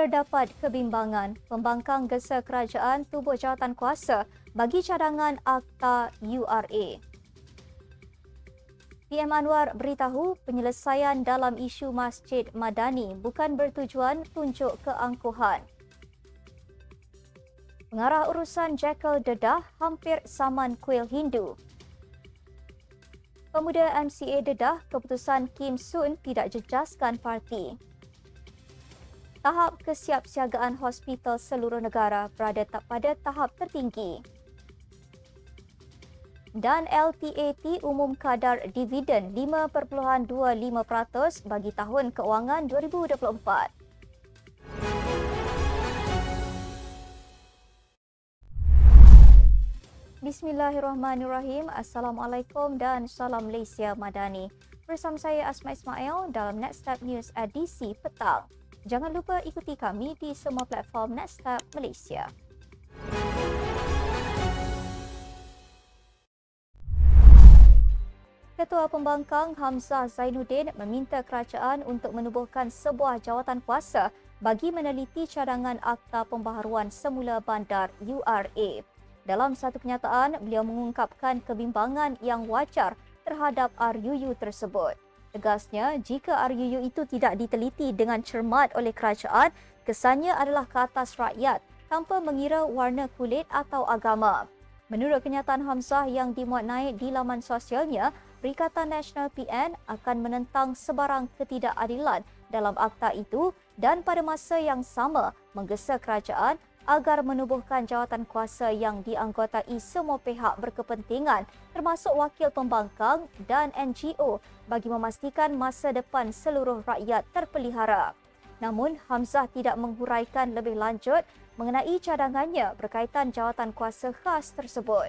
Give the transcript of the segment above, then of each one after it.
terdapat kebimbangan pembangkang gesa kerajaan tubuh jawatan kuasa bagi cadangan Akta URA. PM Anwar beritahu penyelesaian dalam isu Masjid Madani bukan bertujuan tunjuk keangkuhan. Pengarah urusan Jekyll Dedah hampir saman kuil Hindu. Pemuda MCA Dedah keputusan Kim Soon tidak jejaskan parti. Tahap kesiapsiagaan hospital seluruh negara berada tak pada tahap tertinggi. Dan LTAT umum kadar dividen 5.25% bagi tahun keuangan 2024. Bismillahirrahmanirrahim. Assalamualaikum dan salam Malaysia Madani. Bersama saya Asma Ismail dalam Nextstep News edisi petang. Jangan lupa ikuti kami di semua platform Nextstep Malaysia. Ketua Pembangkang Hamzah Zainuddin meminta kerajaan untuk menubuhkan sebuah jawatan kuasa bagi meneliti cadangan Akta Pembaharuan Semula Bandar URA. Dalam satu kenyataan, beliau mengungkapkan kebimbangan yang wajar terhadap RUU tersebut. Tegasnya, jika RUU itu tidak diteliti dengan cermat oleh kerajaan, kesannya adalah ke atas rakyat tanpa mengira warna kulit atau agama. Menurut kenyataan Hamzah yang dimuat naik di laman sosialnya, Perikatan Nasional PN akan menentang sebarang ketidakadilan dalam akta itu dan pada masa yang sama menggesa kerajaan agar menubuhkan jawatan kuasa yang dianggotai semua pihak berkepentingan termasuk wakil pembangkang dan NGO bagi memastikan masa depan seluruh rakyat terpelihara. Namun Hamzah tidak menghuraikan lebih lanjut mengenai cadangannya berkaitan jawatan kuasa khas tersebut.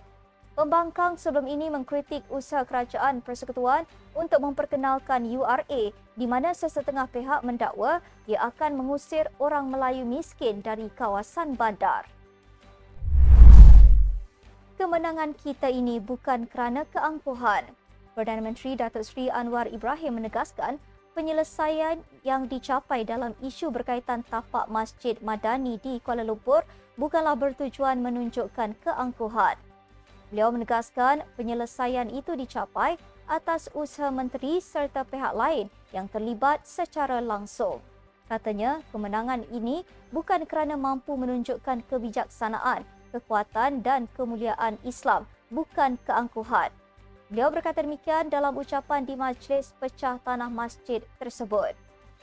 Pembangkang sebelum ini mengkritik usaha kerajaan persekutuan untuk memperkenalkan URA di mana sesetengah pihak mendakwa ia akan mengusir orang Melayu miskin dari kawasan bandar. Kemenangan kita ini bukan kerana keangkuhan. Perdana Menteri Datuk Seri Anwar Ibrahim menegaskan penyelesaian yang dicapai dalam isu berkaitan tapak Masjid Madani di Kuala Lumpur bukanlah bertujuan menunjukkan keangkuhan. Beliau menegaskan penyelesaian itu dicapai atas usaha menteri serta pihak lain yang terlibat secara langsung. Katanya, kemenangan ini bukan kerana mampu menunjukkan kebijaksanaan, kekuatan dan kemuliaan Islam, bukan keangkuhan. Beliau berkata demikian dalam ucapan di majlis pecah tanah masjid tersebut.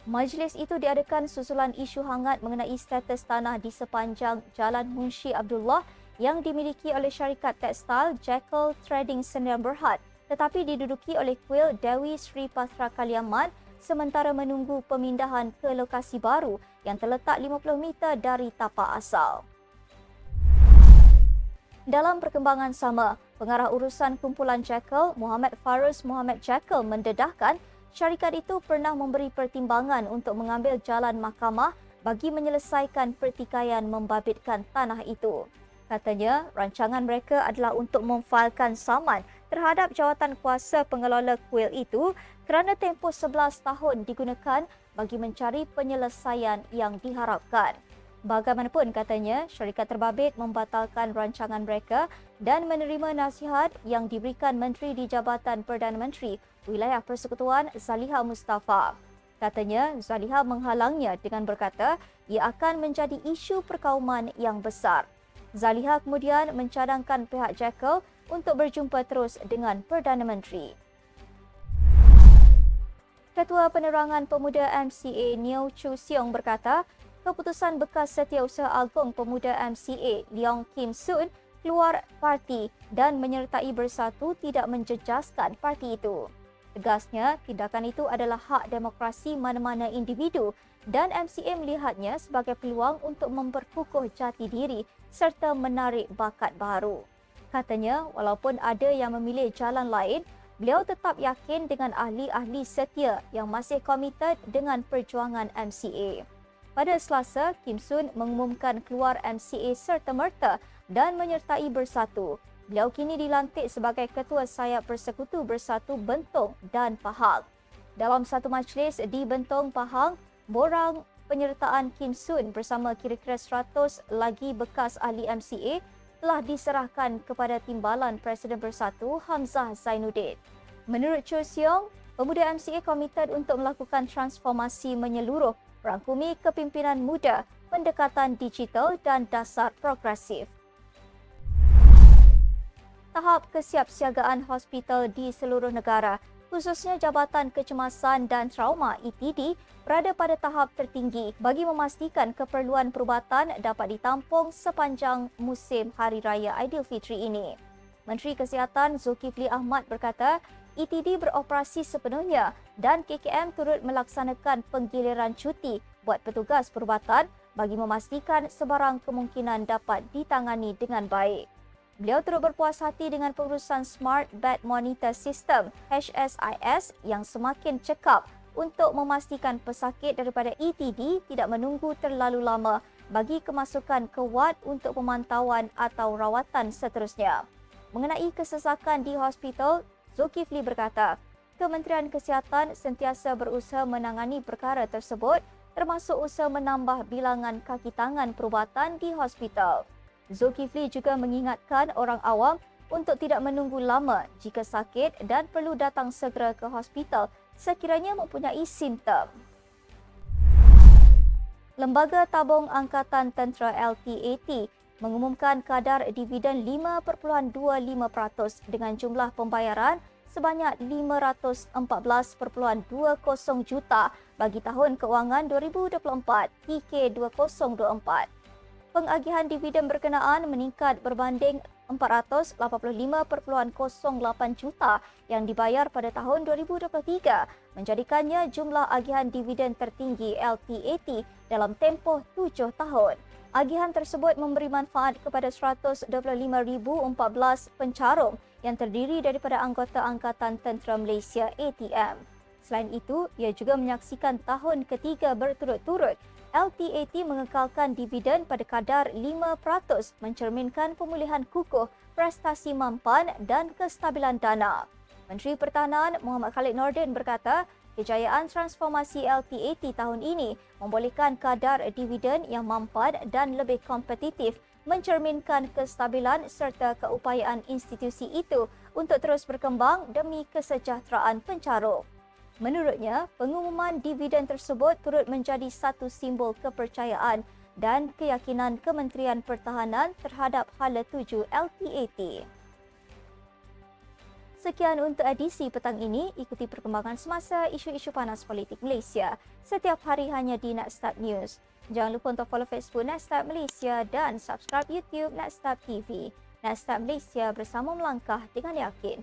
Majlis itu diadakan susulan isu hangat mengenai status tanah di sepanjang Jalan Munshi Abdullah yang dimiliki oleh syarikat tekstil Jekyll Trading Sdn Berhad tetapi diduduki oleh kuil Dewi Sri Patra Kaliaman sementara menunggu pemindahan ke lokasi baru yang terletak 50 meter dari tapak asal. Dalam perkembangan sama, pengarah urusan kumpulan Jekyll, Muhammad Farus Muhammad Jekyll mendedahkan syarikat itu pernah memberi pertimbangan untuk mengambil jalan mahkamah bagi menyelesaikan pertikaian membabitkan tanah itu. Katanya, rancangan mereka adalah untuk memfailkan saman terhadap jawatan kuasa pengelola kuil itu kerana tempoh 11 tahun digunakan bagi mencari penyelesaian yang diharapkan. Bagaimanapun katanya, syarikat terbabit membatalkan rancangan mereka dan menerima nasihat yang diberikan Menteri di Jabatan Perdana Menteri Wilayah Persekutuan Zaliha Mustafa. Katanya, Zaliha menghalangnya dengan berkata ia akan menjadi isu perkauman yang besar. Zaliha kemudian mencadangkan pihak Jekyll untuk berjumpa terus dengan Perdana Menteri. Ketua Penerangan Pemuda MCA Neo Chu Siong berkata, keputusan bekas Setiausaha Agung Pemuda MCA Leong Kim Soon keluar parti dan menyertai bersatu tidak menjejaskan parti itu. Tegasnya, tindakan itu adalah hak demokrasi mana-mana individu dan MCA melihatnya sebagai peluang untuk memperkukuh jati diri serta menarik bakat baru. Katanya, walaupun ada yang memilih jalan lain, beliau tetap yakin dengan ahli-ahli setia yang masih komited dengan perjuangan MCA. Pada Selasa, Kim Sun mengumumkan keluar MCA serta-merta dan menyertai bersatu. Beliau kini dilantik sebagai Ketua Sayap Persekutu Bersatu Bentong dan Pahang. Dalam satu majlis di Bentong Pahang, borang penyertaan Kim Sun bersama kira-kira 100 lagi bekas ahli MCA telah diserahkan kepada Timbalan Presiden Bersatu Hamzah Zainuddin. Menurut Cho Siong, pemuda MCA komited untuk melakukan transformasi menyeluruh rangkumi kepimpinan muda, pendekatan digital dan dasar progresif. Tahap kesiapsiagaan hospital di seluruh negara khususnya Jabatan Kecemasan dan Trauma ETD berada pada tahap tertinggi bagi memastikan keperluan perubatan dapat ditampung sepanjang musim Hari Raya Aidilfitri ini. Menteri Kesihatan Zulkifli Ahmad berkata, ETD beroperasi sepenuhnya dan KKM turut melaksanakan penggiliran cuti buat petugas perubatan bagi memastikan sebarang kemungkinan dapat ditangani dengan baik. Beliau turut berpuas hati dengan pengurusan Smart Bed Monitor System HSIS yang semakin cekap untuk memastikan pesakit daripada ETD tidak menunggu terlalu lama bagi kemasukan ke wad untuk pemantauan atau rawatan seterusnya. Mengenai kesesakan di hospital, Zulkifli berkata, Kementerian Kesihatan sentiasa berusaha menangani perkara tersebut termasuk usaha menambah bilangan kaki tangan perubatan di hospital. Zulkifli juga mengingatkan orang awam untuk tidak menunggu lama jika sakit dan perlu datang segera ke hospital sekiranya mempunyai simptom. Lembaga Tabung Angkatan Tentera LTAT mengumumkan kadar dividen 5.25% dengan jumlah pembayaran sebanyak 514.20 juta bagi tahun keuangan 2024 TK2024 pengagihan dividen berkenaan meningkat berbanding 485.08 juta yang dibayar pada tahun 2023 menjadikannya jumlah agihan dividen tertinggi LTAT dalam tempoh tujuh tahun. Agihan tersebut memberi manfaat kepada 125,014 pencarum yang terdiri daripada anggota Angkatan Tentera Malaysia ATM. Selain itu, ia juga menyaksikan tahun ketiga berturut-turut LTAT mengekalkan dividen pada kadar 5% mencerminkan pemulihan kukuh prestasi mampan dan kestabilan dana. Menteri Pertahanan Muhammad Khalid Nordin berkata, kejayaan transformasi LTAT tahun ini membolehkan kadar dividen yang mampan dan lebih kompetitif mencerminkan kestabilan serta keupayaan institusi itu untuk terus berkembang demi kesejahteraan pencarum. Menurutnya, pengumuman dividen tersebut turut menjadi satu simbol kepercayaan dan keyakinan Kementerian Pertahanan terhadap hala tuju LTAT. Sekian untuk edisi petang ini. Ikuti perkembangan semasa isu-isu panas politik Malaysia setiap hari hanya di Netstat News. Jangan lupa untuk follow Facebook Netstat Malaysia dan subscribe YouTube Netstat TV. Netstat Malaysia bersama melangkah dengan yakin.